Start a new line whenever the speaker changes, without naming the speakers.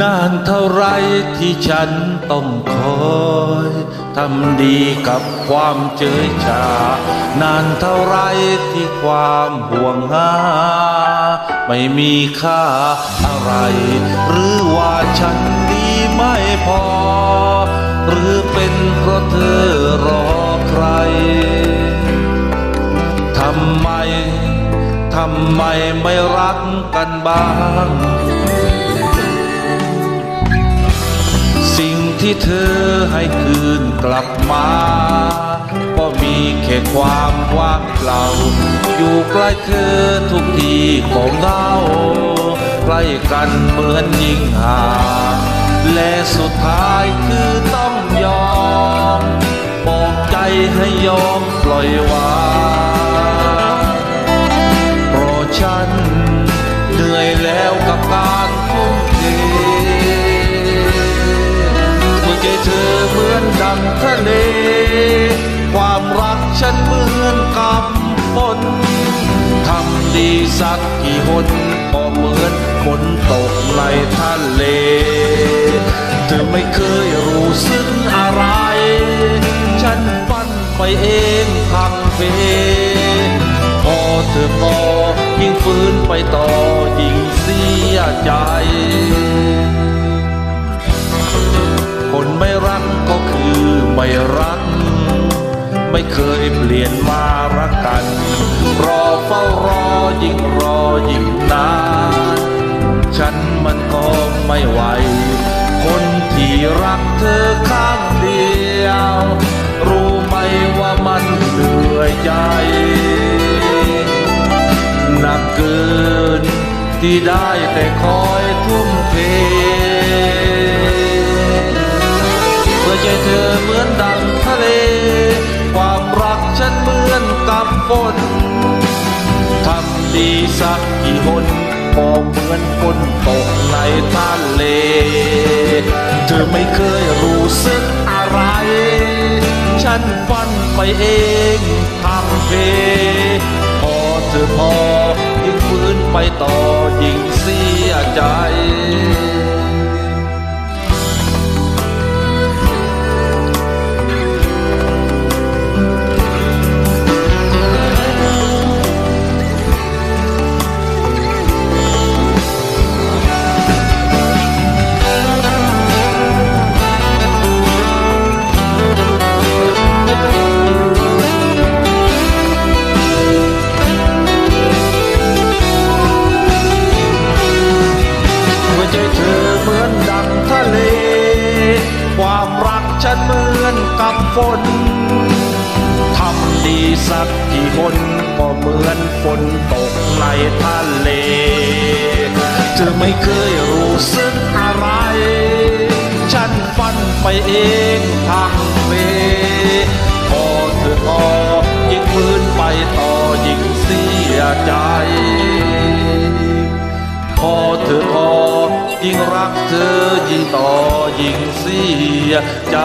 นานเท่าไรที่ฉันต้องคอยทำดีกับความเจยชานานเท่าไรที่ความห่วงหา ไม่มีค่าอะไร หรือว่าฉันดีไม่พอ หรือเป็นเพราะเธอรอใครทำไมทำไมไม่รักกันบ้าง ที่เธอให้คืนกลับมาก็มีแค่ความว่างเปล่า อยู่ใกล้เธอทุกทีของเราใกล้กันเหมือนยิ่งห่างและสุดท้ายคือต้องยอม บอกใจให้ยอมปล่อยวาง เธอเหมือนดังทะเล ความรักฉันเหมือนกับฝนทำดีสักกี่หนก็เหมือนฝนตกในทะเล เธอไม่เคยรู้สึกอะไร ฉันฝันไปเองทางเพพอเธอพอยิ่งฝืนไปต่อ ไม่รักไม่เคยเปลี่ยนมารักกัน รอเฝ้ารอยิ่งรอยิ่งนาน ฉันมันก็ไม่ไหว คนที่รักเธอข้างเดียว รู้ไหมว่ามันเหนื่อยใจหนักเกินที่ได้แต่คอยทุ่มเท ฉันเหมือนกับฝนทำดีสักกี่หนก็เหมือนฝนตกในทะเล เธอไม่เคยรู้สึกอะไร ฉันฝันไปเองทางเพ พอเธอพอยิ่งฟื้นไปต่อ ฉันเหมือนกับฝนทำดีสักกี่คนก็เหมือนฝนตกในทะเล เธอไม่เคยรู้สึกอะไร ฉันฝันไปเองทางเวพอเธอพอยิ่งฟื้นไปต่อยิ่งเสียใจ ยิ่งรักเธอยิ่งต่อยิ่งเสียใจ